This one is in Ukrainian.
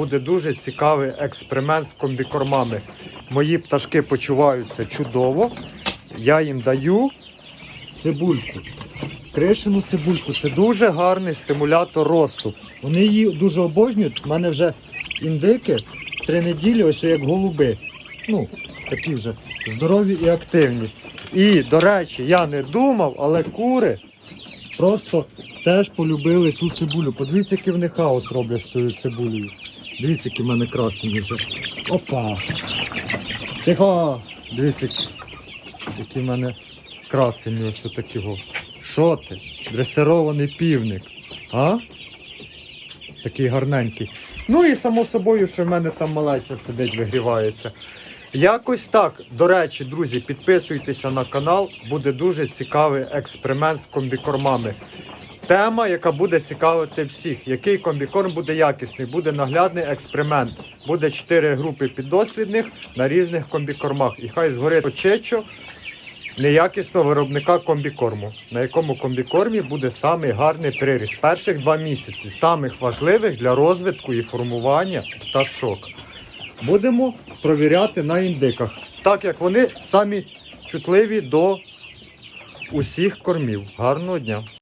Буде дуже цікавий експеримент з комбікормами. Мої пташки почуваються чудово. Я їм даю цибульку. Кришину цибульку. Це дуже гарний стимулятор росту. Вони її дуже обожнюють. У мене вже індики три неділі, ось як голуби. Ну, такі вже здорові і активні. І, до речі, я не думав, але кури просто теж полюбили цю цибулю. Подивіться, який вони хаос роблять з цією цибулею. Дивіться, які в мене красені вже. Опа! Тихо! Дивіться, які в мене красені ось такі. го. Що ти? Дресирований півник. А? Такий гарненький. Ну і само собою, що в мене там малеча сидить, вигрівається. Якось так. До речі, друзі, підписуйтеся на канал. Буде дуже цікавий експеримент з комбікормами. Тема, яка буде цікавити всіх. Який комбікорм буде якісний, буде наглядний експеримент. Буде 4 групи піддослідних на різних комбікормах. І хай згорить очечо неякісного виробника комбікорму, на якому комбікормі буде самий гарний приріст. Перших два місяці, самих важливих для розвитку і формування пташок. Будемо провіряти на індиках, так як вони самі чутливі до усіх кормів. Гарного дня!